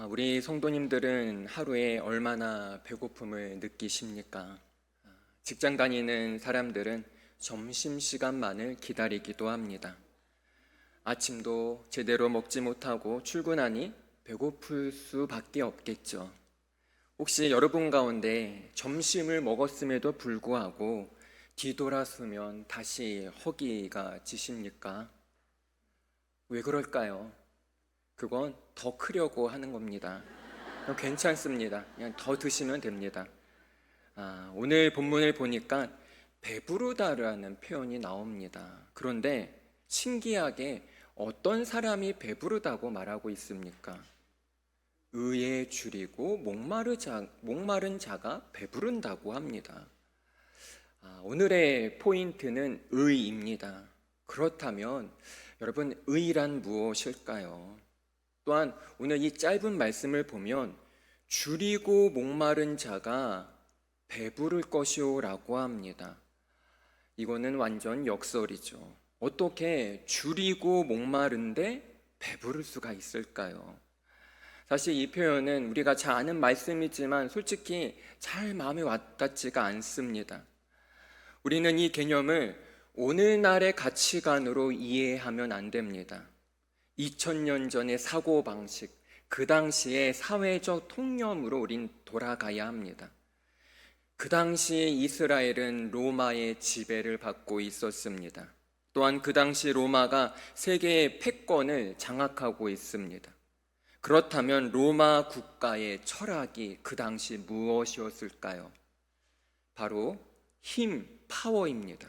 아, 우리 성도님들은 하루에 얼마나 배고픔을 느끼십니까? 아, 직장 다니는 사람들은 점심시간만을 기다리기도 합니다. 아침도 제대로 먹지 못하고 출근하니 배고플 수밖에 없겠죠. 혹시 여러분 가운데 점심을 먹었음에도 불구하고 뒤돌아서면 다시 허기가 지십니까? 왜 그럴까요? 그건 더 크려고 하는 겁니다. 괜찮습니다. 그냥 더 드시면 됩니다. 아, 오늘 본문을 보니까 배부르다라는 표현이 나옵니다. 그런데 신기하게 어떤 사람이 배부르다고 말하고 있습니까? 의에 줄이고 목마르 자, 목마른 자가 배부른다고 합니다. 아, 오늘의 포인트는 의입니다. 그렇다면 여러분 의란 무엇일까요? 또한 오늘 이 짧은 말씀을 보면 줄이고 목마른 자가 배부를 것이오라고 합니다. 이거는 완전 역설이죠. 어떻게 줄이고 목마른데 배부를 수가 있을까요? 사실 이 표현은 우리가 잘 아는 말씀이지만 솔직히 잘 마음에 와닿지가 않습니다. 우리는 이 개념을 오늘날의 가치관으로 이해하면 안 됩니다. 2000년 전의 사고방식, 그 당시의 사회적 통념으로 우린 돌아가야 합니다. 그 당시에 이스라엘은 로마의 지배를 받고 있었습니다. 또한 그 당시 로마가 세계의 패권을 장악하고 있습니다. 그렇다면 로마 국가의 철학이 그 당시 무엇이었을까요? 바로 힘, 파워입니다.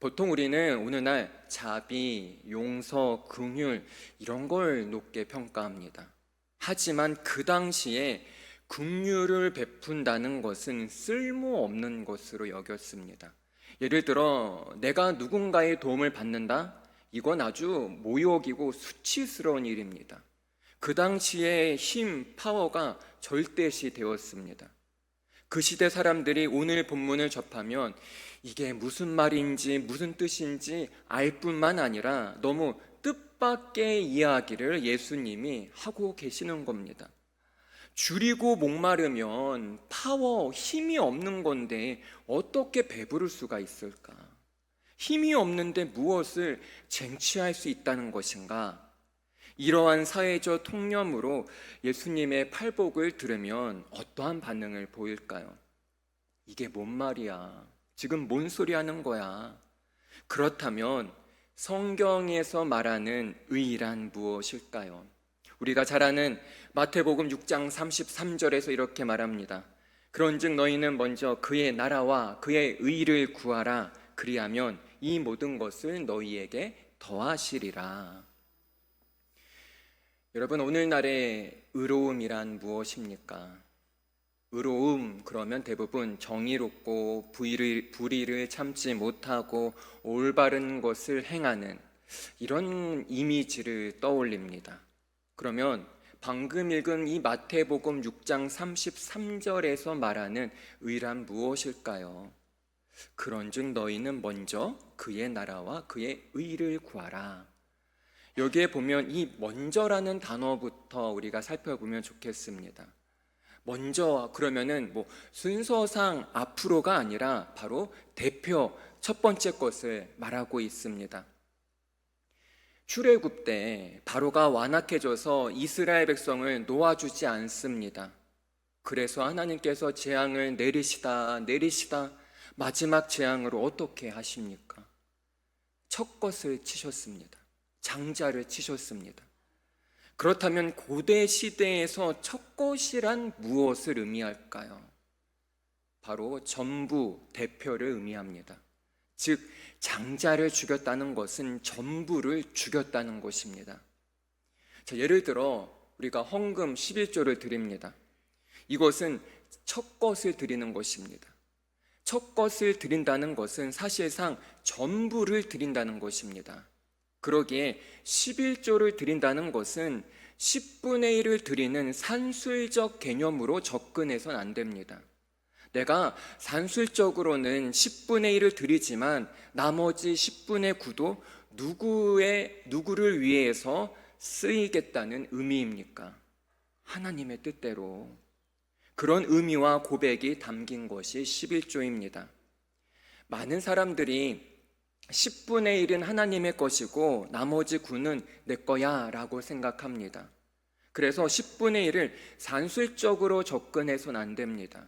보통 우리는 오늘날 자비, 용서, 긍휼 이런 걸 높게 평가합니다. 하지만 그 당시에 긍휼을 베푼다는 것은 쓸모없는 것으로 여겼습니다. 예를 들어 내가 누군가의 도움을 받는다? 이건 아주 모욕이고 수치스러운 일입니다. 그 당시에 힘, 파워가 절대시 되었습니다. 그 시대 사람들이 오늘 본문을 접하면 이게 무슨 말인지 무슨 뜻인지 알 뿐만 아니라 너무 뜻밖의 이야기를 예수님이 하고 계시는 겁니다. 줄이고 목마르면 파워, 힘이 없는 건데 어떻게 배부를 수가 있을까? 힘이 없는데 무엇을 쟁취할 수 있다는 것인가? 이러한 사회적 통념으로 예수님의 팔복을 들으면 어떠한 반응을 보일까요? 이게 뭔 말이야? 지금 뭔 소리 하는 거야? 그렇다면 성경에서 말하는 의란 무엇일까요? 우리가 잘 아는 마태복음 6장 33절에서 이렇게 말합니다. 그런즉 너희는 먼저 그의 나라와 그의 의를 구하라. 그리하면 이 모든 것을 너희에게 더하시리라. 여러분 오늘날의 의로움이란 무엇입니까? 의로움 그러면 대부분 정의롭고 불의를, 불의를 참지 못하고 올바른 것을 행하는 이런 이미지를 떠올립니다. 그러면 방금 읽은 이 마태복음 6장 33절에서 말하는 의란 무엇일까요? 그런즉 너희는 먼저 그의 나라와 그의 의를 구하라. 여기에 보면 이 먼저라는 단어부터 우리가 살펴보면 좋겠습니다. 먼저 그러면은 뭐 순서상 앞으로가 아니라 바로 대표 첫 번째 것을 말하고 있습니다. 출애굽 때 바로가 완악해져서 이스라엘 백성을 놓아주지 않습니다. 그래서 하나님께서 재앙을 내리시다 내리시다 마지막 재앙으로 어떻게 하십니까? 첫 것을 치셨습니다. 장자를 치셨습니다. 그렇다면 고대 시대에서 첫 것이란 무엇을 의미할까요? 바로 전부 대표를 의미합니다. 즉 장자를 죽였다는 것은 전부를 죽였다는 것입니다. 자, 예를 들어 우리가 헌금 11조를 드립니다. 이것은 첫 것을 드리는 것입니다. 첫 것을 드린다는 것은 사실상 전부를 드린다는 것입니다. 그러기에 11조를 드린다는 것은 10분의 1을 드리는 산술적 개념으로 접근해서는 안 됩니다. 내가 산술적으로는 10분의 1을 드리지만 나머지 10분의 9도 누구의 누구를 위해서 쓰이겠다는 의미입니까? 하나님의 뜻대로 그런 의미와 고백이 담긴 것이 11조입니다. 많은 사람들이 10분의 1은 하나님의 것이고 나머지 9는 내 거야 라고 생각합니다. 그래서 10분의 1을 산술적으로 접근해서는 안 됩니다.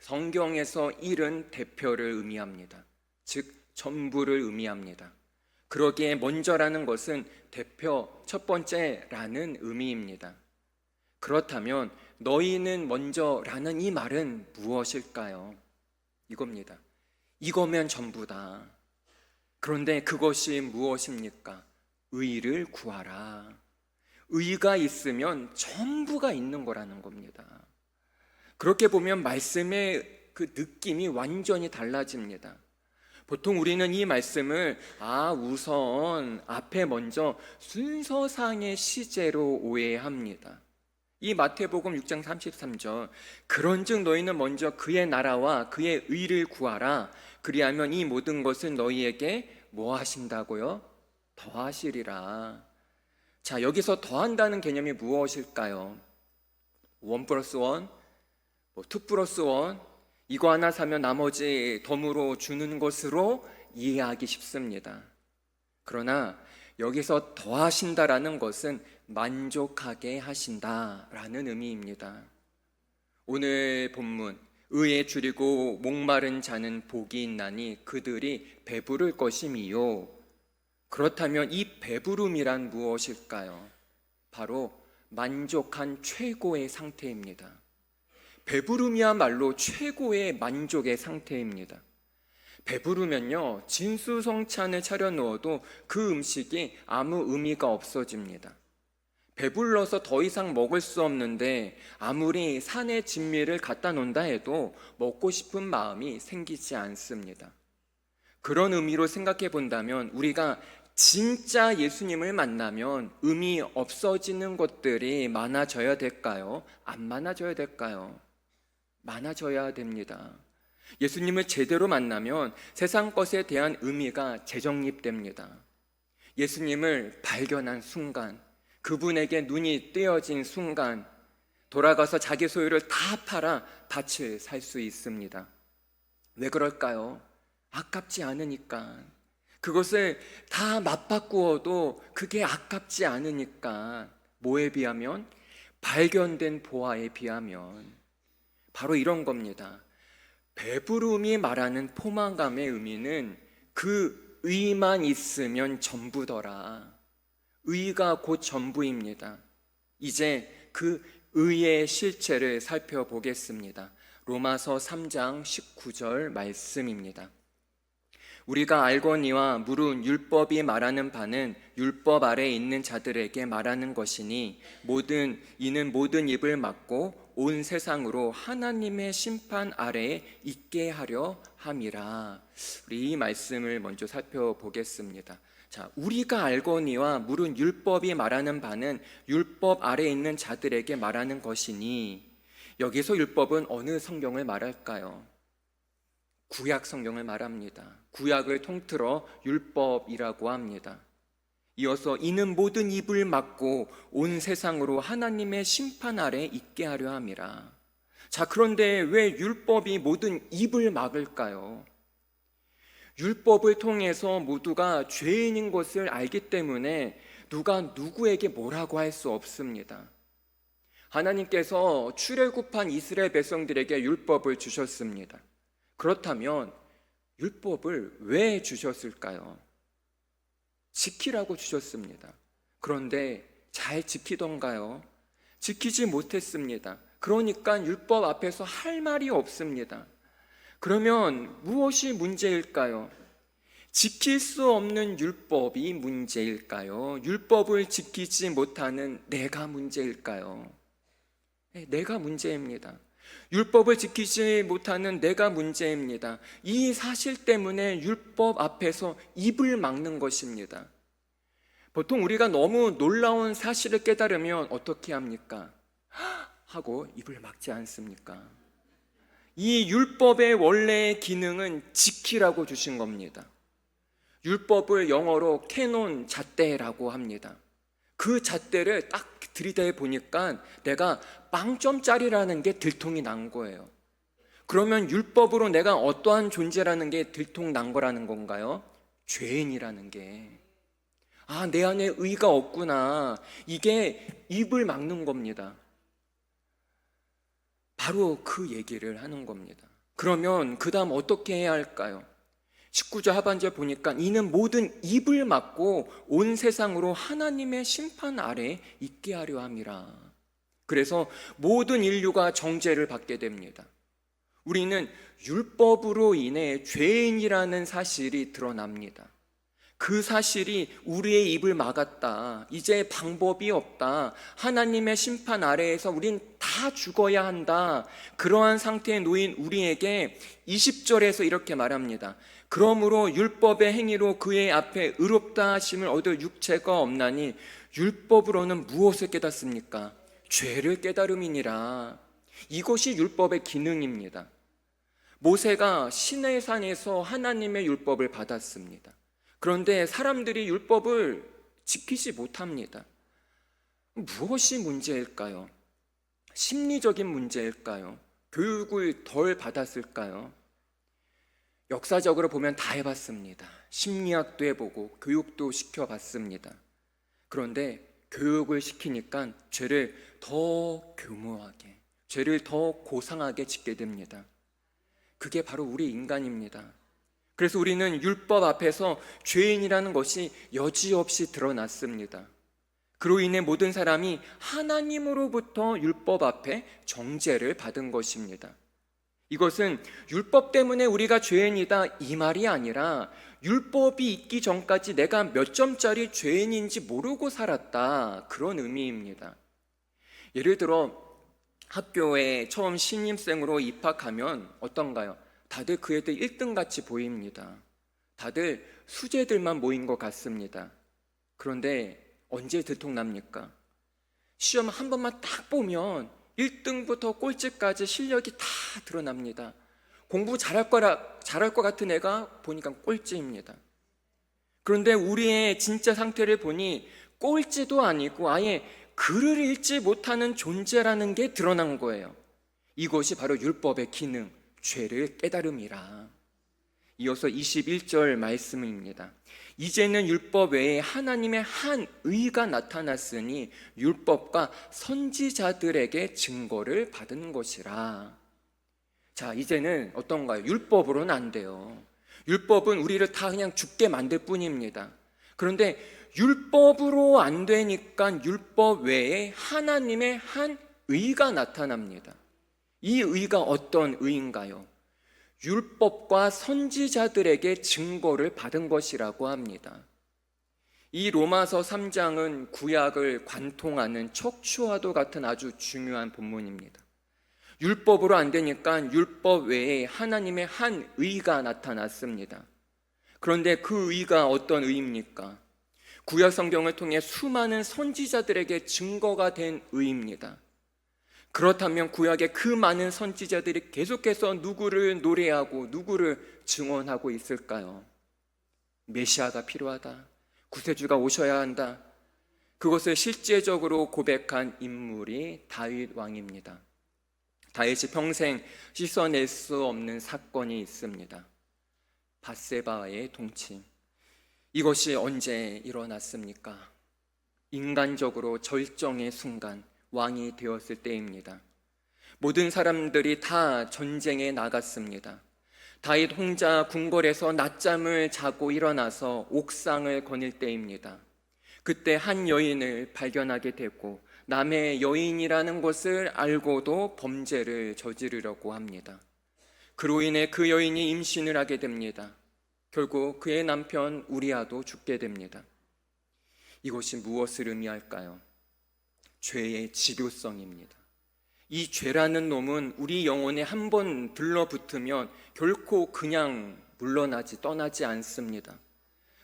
성경에서 1은 대표를 의미합니다. 즉, 전부를 의미합니다. 그러기에 먼저라는 것은 대표, 첫 번째라는 의미입니다. 그렇다면 너희는 먼저라는 이 말은 무엇일까요? 이겁니다. 이거면 전부다. 그런데 그것이 무엇입니까? 의를 구하라. 의가 있으면 전부가 있는 거라는 겁니다. 그렇게 보면 말씀의 그 느낌이 완전히 달라집니다. 보통 우리는 이 말씀을 아 우선 앞에 먼저 순서상의 시제로 오해합니다. 이 마태복음 6장 33절 그런즉 너희는 먼저 그의 나라와 그의 의를 구하라 그리하면 이 모든 것은 너희에게 뭐 하신다고요? 더하시리라. 자, 여기서 더한다는 개념이 무엇일까요? 원 플러스 원, 뭐투 플러스 원, 이거 하나 사면 나머지 덤으로 주는 것으로 이해하기 쉽습니다. 그러나 여기서 더하신다라는 것은 만족하게 하신다라는 의미입니다. 오늘 본문 의에 줄이고 목마른 자는 복이 있나니 그들이 배부를 것임이요. 그렇다면 이 배부름이란 무엇일까요? 바로 만족한 최고의 상태입니다. 배부름이야말로 최고의 만족의 상태입니다. 배부르면요, 진수성찬을 차려 놓아도 그 음식이 아무 의미가 없어집니다. 배불러서 더 이상 먹을 수 없는데 아무리 산의 진미를 갖다 놓는다 해도 먹고 싶은 마음이 생기지 않습니다. 그런 의미로 생각해 본다면 우리가 진짜 예수님을 만나면 의미 없어지는 것들이 많아져야 될까요? 안 많아져야 될까요? 많아져야 됩니다. 예수님을 제대로 만나면 세상 것에 대한 의미가 재정립됩니다. 예수님을 발견한 순간, 그분에게 눈이 떼어진 순간, 돌아가서 자기 소유를 다 팔아 밭을 살 수 있습니다. 왜 그럴까요? 아깝지 않으니까. 그것을 다 맞바꾸어도 그게 아깝지 않으니까. 뭐에 비하면? 발견된 보화에 비하면. 바로 이런 겁니다. 배부름이 말하는 포만감의 의미는 그 의만 있으면 전부더라. 의가 곧 전부입니다. 이제 그 의의 실체를 살펴보겠습니다. 로마서 3장 19절 말씀입니다. 우리가 알거니와 무릇 율법이 말하는 바는 율법 아래 있는 자들에게 말하는 것이니 모든 이는 모든 입을 막고 온 세상으로 하나님의 심판 아래에 있게 하려 함이라. 우리 이 말씀을 먼저 살펴보겠습니다. 자, 우리가 알거니와 물은 율법이 말하는 바는 율법 아래 있는 자들에게 말하는 것이니 여기서 율법은 어느 성경을 말할까요? 구약 성경을 말합니다. 구약을 통틀어 율법이라고 합니다. 이어서 이는 모든 입을 막고 온 세상으로 하나님의 심판 아래 있게 하려 함이라. 자, 그런데 왜 율법이 모든 입을 막을까요? 율법을 통해서 모두가 죄인인 것을 알기 때문에 누가 누구에게 뭐라고 할 수 없습니다. 하나님께서 출애굽한 이스라엘 백성들에게 율법을 주셨습니다. 그렇다면 율법을 왜 주셨을까요? 지키라고 주셨습니다. 그런데 잘 지키던가요? 지키지 못했습니다. 그러니까 율법 앞에서 할 말이 없습니다. 그러면 무엇이 문제일까요? 지킬 수 없는 율법이 문제일까요? 율법을 지키지 못하는 내가 문제일까요? 네, 내가 문제입니다. 율법을 지키지 못하는 내가 문제입니다. 이 사실 때문에 율법 앞에서 입을 막는 것입니다. 보통 우리가 너무 놀라운 사실을 깨달으면 어떻게 합니까? 하고 입을 막지 않습니까? 이 율법의 원래의 기능은 지키라고 주신 겁니다. 율법을 영어로 캐논 잣대라고 합니다. 그 잣대를 딱 들이대 보니까 내가 빵점짜리라는 게 들통이 난 거예요. 그러면 율법으로 내가 어떠한 존재라는 게 들통 난 거라는 건가요? 죄인이라는 게. 아, 내 안에 의가 없구나. 이게 입을 막는 겁니다. 바로 그 얘기를 하는 겁니다. 그러면 그 다음 어떻게 해야 할까요? 19절 하반절 보니까 이는 모든 입을 막고 온 세상으로 하나님의 심판 아래 있게 하려 함이라. 그래서 모든 인류가 정죄를 받게 됩니다. 우리는 율법으로 인해 죄인이라는 사실이 드러납니다. 그 사실이 우리의 입을 막았다. 이제 방법이 없다. 하나님의 심판 아래에서 우린 다 죽어야 한다. 그러한 상태에 놓인 우리에게 20절에서 이렇게 말합니다. 그러므로 율법의 행위로 그의 앞에 의롭다 하심을 얻을 육체가 없나니 율법으로는 무엇을 깨닫습니까? 죄를 깨달음이니라. 이것이 율법의 기능입니다. 모세가 시내 산에서 하나님의 율법을 받았습니다. 그런데 사람들이 율법을 지키지 못합니다. 무엇이 문제일까요? 심리적인 문제일까요? 교육을 덜 받았을까요? 역사적으로 보면 다 해봤습니다. 심리학도 해보고 교육도 시켜봤습니다. 그런데 교육을 시키니까 죄를 더 교묘하게, 죄를 더 고상하게 짓게 됩니다. 그게 바로 우리 인간입니다. 그래서 우리는 율법 앞에서 죄인이라는 것이 여지없이 드러났습니다. 그로 인해 모든 사람이 하나님으로부터 율법 앞에 정죄를 받은 것입니다. 이것은 율법 때문에 우리가 죄인이다 이 말이 아니라 율법이 있기 전까지 내가 몇 점짜리 죄인인지 모르고 살았다 그런 의미입니다. 예를 들어 학교에 처음 신입생으로 입학하면 어떤가요? 다들 그 애들 1등 같이 보입니다. 다들 수재들만 모인 것 같습니다. 그런데 언제 들통납니까? 시험 한 번만 딱 보면 1등부터 꼴찌까지 실력이 다 드러납니다. 공부 잘할 거라 잘할 것 같은 애가 보니까 꼴찌입니다. 그런데 우리의 진짜 상태를 보니 꼴찌도 아니고 아예 글을 읽지 못하는 존재라는 게 드러난 거예요. 이것이 바로 율법의 기능, 죄를 깨달음이라. 이어서 21절 말씀입니다. 이제는 율법 외에 하나님의 한 의가 나타났으니 율법과 선지자들에게 증거를 받은 것이라. 자, 이제는 어떤가요? 율법으로는 안 돼요. 율법은 우리를 다 그냥 죽게 만들 뿐입니다. 그런데 율법으로 안 되니까 율법 외에 하나님의 한 의가 나타납니다. 이 의가 어떤 의인가요? 율법과 선지자들에게 증거를 받은 것이라고 합니다. 이 로마서 3장은 구약을 관통하는 척추와도 같은 아주 중요한 본문입니다. 율법으로 안 되니까 율법 외에 하나님의 한 의가 나타났습니다. 그런데 그 의가 어떤 의입니까? 구약 성경을 통해 수많은 선지자들에게 증거가 된 의입니다. 그렇다면 구약의 그 많은 선지자들이 계속해서 누구를 노래하고 누구를 증언하고 있을까요? 메시아가 필요하다. 구세주가 오셔야 한다. 그것을 실제적으로 고백한 인물이 다윗 왕입니다. 다윗이 평생 씻어낼 수 없는 사건이 있습니다. 바세바의 동침. 이것이 언제 일어났습니까? 인간적으로 절정의 순간 왕이 되었을 때입니다. 모든 사람들이 다 전쟁에 나갔습니다. 다윗 혼자 궁궐에서 낮잠을 자고 일어나서 옥상을 거닐 때입니다. 그때 한 여인을 발견하게 되고 남의 여인이라는 것을 알고도 범죄를 저지르려고 합니다. 그로 인해 그 여인이 임신을 하게 됩니다. 결국 그의 남편 우리아도 죽게 됩니다. 이것이 무엇을 의미할까요? 죄의 집요성입니다. 이 죄라는 놈은 우리 영혼에 한 번 들러붙으면 결코 그냥 물러나지 떠나지 않습니다.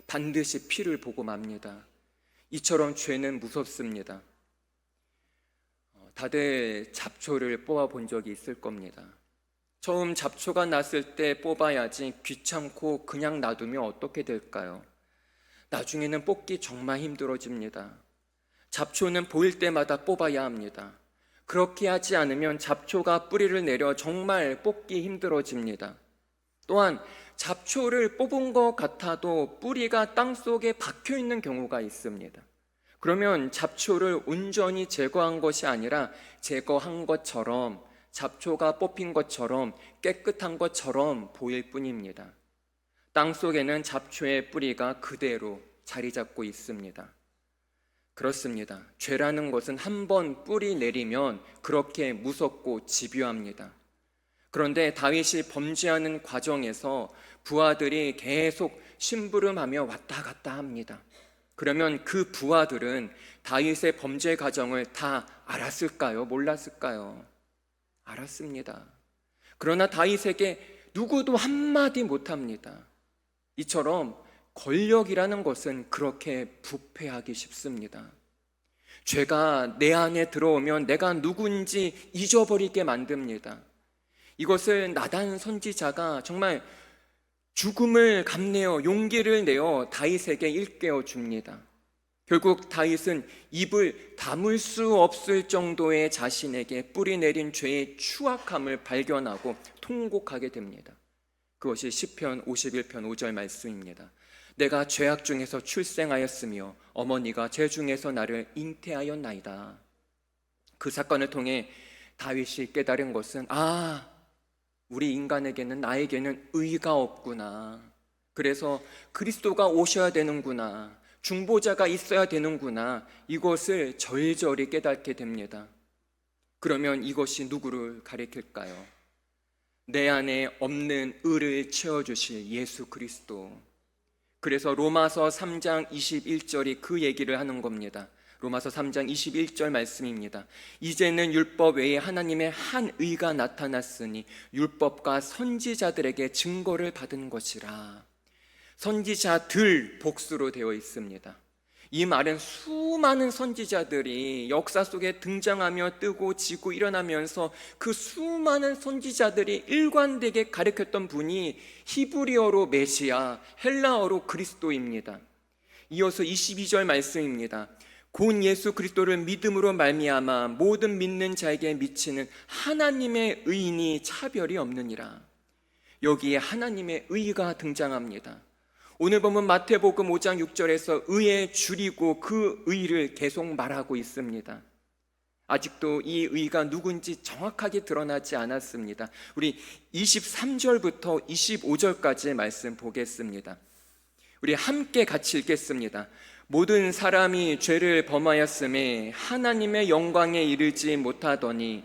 반드시 피를 보고 맙니다. 이처럼 죄는 무섭습니다. 어, 다들 잡초를 뽑아 본 적이 있을 겁니다. 처음 잡초가 났을 때 뽑아야지 귀찮고 그냥 놔두면 어떻게 될까요? 나중에는 뽑기 정말 힘들어집니다. 잡초는 보일 때마다 뽑아야 합니다. 그렇게 하지 않으면 잡초가 뿌리를 내려 정말 뽑기 힘들어집니다. 또한 잡초를 뽑은 것 같아도 뿌리가 땅 속에 박혀 있는 경우가 있습니다. 그러면 잡초를 온전히 제거한 것이 아니라 제거한 것처럼 잡초가 뽑힌 것처럼 깨끗한 것처럼 보일 뿐입니다. 땅 속에는 잡초의 뿌리가 그대로 자리 잡고 있습니다. 그렇습니다. 죄라는 것은 한 번 뿌리 내리면 그렇게 무섭고 집요합니다. 그런데 다윗이 범죄하는 과정에서 부하들이 계속 심부름하며 왔다 갔다 합니다. 그러면 그 부하들은 다윗의 범죄 과정을 다 알았을까요? 몰랐을까요? 알았습니다. 그러나 다윗에게 누구도 한마디 못합니다. 이처럼 권력이라는 것은 그렇게 부패하기 쉽습니다. 죄가 내 안에 들어오면 내가 누군지 잊어버리게 만듭니다. 이것을 나단 선지자가 정말 죽음을 감내어 용기를 내어 다윗에게 일깨워 줍니다. 결국 다윗은 입을 다물 수 없을 정도의 자신에게 뿌리 내린 죄의 추악함을 발견하고 통곡하게 됩니다. 그것이 시편 51편 5절 말씀입니다. 내가 죄악 중에서 출생하였으며 어머니가 죄 중에서 나를 잉태하였나이다. 그 사건을 통해 다윗이 깨달은 것은 아 우리 인간에게는 나에게는 의가 없구나. 그래서 그리스도가 오셔야 되는구나. 중보자가 있어야 되는구나. 이것을 절절히 깨닫게 됩니다. 그러면 이것이 누구를 가리킬까요? 내 안에 없는 의를 채워주실 예수 그리스도. 그래서 로마서 3장 21절이 그 얘기를 하는 겁니다. 로마서 3장 21절 말씀입니다. 이제는 율법 외에 하나님의 한 의가 나타났으니 율법과 선지자들에게 증거를 받은 것이라. 선지자들 복수로 되어 있습니다. 이 말은 수많은 선지자들이 역사 속에 등장하며 뜨고 지고 일어나면서 그 수많은 선지자들이 일관되게 가르쳤던 분이 히브리어로 메시아, 헬라어로 그리스도입니다. 이어서 22절 말씀입니다. 곧 예수 그리스도를 믿음으로 말미암아 모든 믿는 자에게 미치는 하나님의 의인이 차별이 없느니라. 여기에 하나님의 의가 등장합니다. 오늘 보면 마태복음 5장 6절에서 의에 줄이고 그 의를 계속 말하고 있습니다. 아직도 이 의가 누군지 정확하게 드러나지 않았습니다. 우리 23절부터 25절까지의 말씀 보겠습니다. 우리 함께 같이 읽겠습니다. 모든 사람이 죄를 범하였음에 하나님의 영광에 이르지 못하더니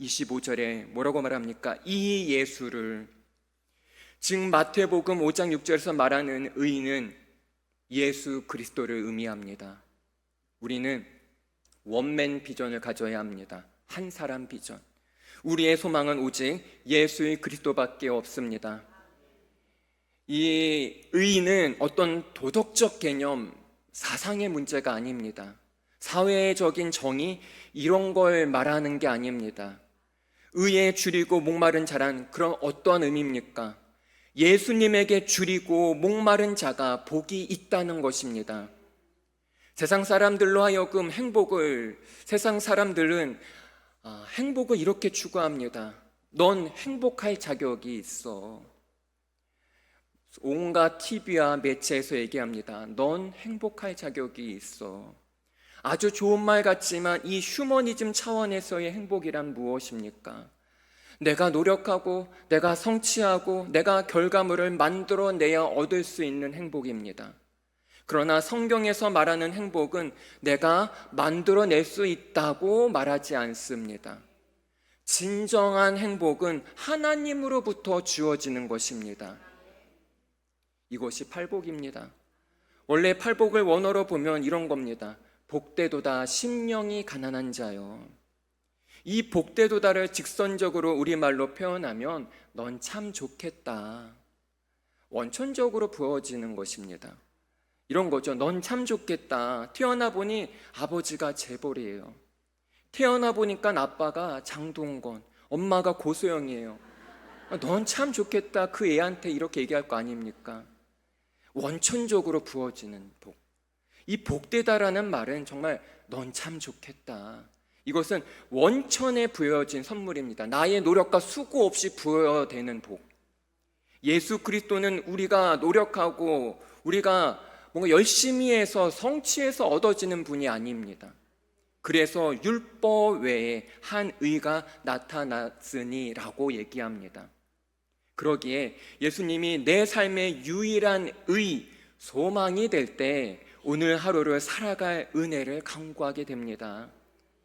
25절에 뭐라고 말합니까? 이 예수를 지금 마태복음 5장 6절에서 말하는 의인은 예수 그리스도를 의미합니다. 우리는 원맨 비전을 가져야 합니다. 한 사람 비전. 우리의 소망은 오직 예수의 그리스도밖에 없습니다. 이 의인은 어떤 도덕적 개념, 사상의 문제가 아닙니다. 사회적인 정의, 이런 걸 말하는 게 아닙니다. 의에 줄이고 목마른 자란 그런 어떤 의미입니까? 예수님에게 줄이고 목마른 자가 복이 있다는 것입니다. 세상 사람들로 하여금 행복을, 세상 사람들은 아, 행복을 이렇게 추구합니다. 넌 행복할 자격이 있어. 온갖 TV와 매체에서 얘기합니다. 넌 행복할 자격이 있어. 아주 좋은 말 같지만 이 휴머니즘 차원에서의 행복이란 무엇입니까? 내가 노력하고 내가 성취하고 내가 결과물을 만들어내야 얻을 수 있는 행복입니다. 그러나 성경에서 말하는 행복은 내가 만들어낼 수 있다고 말하지 않습니다. 진정한 행복은 하나님으로부터 주어지는 것입니다. 이것이 팔복입니다. 원래 팔복을 원어로 보면 이런 겁니다. 복대도다 심령이 가난한 자요. 이 복대도다를 직선적으로 우리말로 표현하면 넌 참 좋겠다. 원천적으로 부어지는 것입니다. 이런 거죠. 넌 참 좋겠다. 태어나 보니 아버지가 재벌이에요. 태어나 보니까 아빠가 장동건, 엄마가 고소영이에요. 넌 참 좋겠다. 그 애한테 이렇게 얘기할 거 아닙니까? 원천적으로 부어지는 복. 이 복되다라는 말은 정말 넌 참 좋겠다. 이것은 원천에 부여진 선물입니다. 나의 노력과 수고 없이 부여되는 복. 예수 그리스도는 우리가 노력하고 우리가 뭔가 열심히 해서 성취해서 얻어지는 분이 아닙니다. 그래서 율법 외에 한 의가 나타났으니라고 얘기합니다. 그러기에 예수님이 내 삶의 유일한 의, 소망이 될 때 오늘 하루를 살아갈 은혜를 강구하게 됩니다.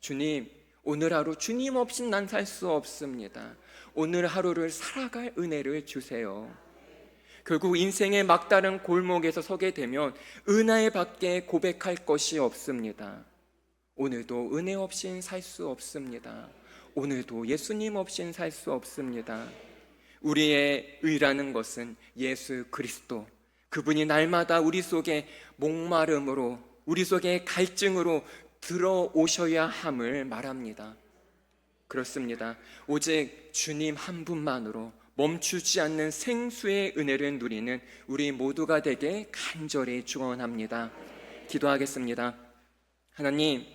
주님, 오늘 하루 주님 없이 난살 수 없습니다. 오늘 하루를 살아갈 은혜를 주세요. 결국 인생의 막다른 골목에서 서게 되면 은혜 밖에 고백할 것이 없습니다. 오늘도 은혜 없인 살 수 없습니다. 오늘도 예수님 없인 살 수 없습니다. 우리의 의라는 것은 예수 그리스도. 그분이 날마다 우리 속에 목마름으로, 우리 속에 갈증으로 들어오셔야 함을 말합니다. 그렇습니다. 오직 주님 한 분만으로 멈추지 않는 생수의 은혜를 누리는 우리 모두가 되게 간절히 축원합니다. 기도하겠습니다. 하나님,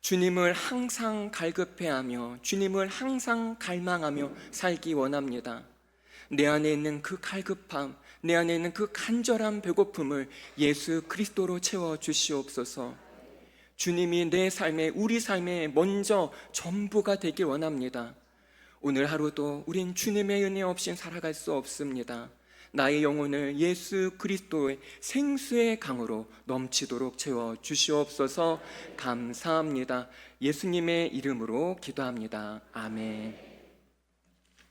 주님을 항상 갈급해하며 주님을 항상 갈망하며 살기 원합니다. 내 안에 있는 그 갈급함, 내 안에 있는 그 간절한 배고픔을 예수 그리스도로 채워 주시옵소서. 주님이 내 삶에 우리 삶에 먼저 전부가 되길 원합니다. 오늘 하루도 우린 주님의 은혜 없이 살아갈 수 없습니다. 나의 영혼을 예수 그리스도의 생수의 강으로 넘치도록 채워 주시옵소서 감사합니다. 예수님의 이름으로 기도합니다. 아멘.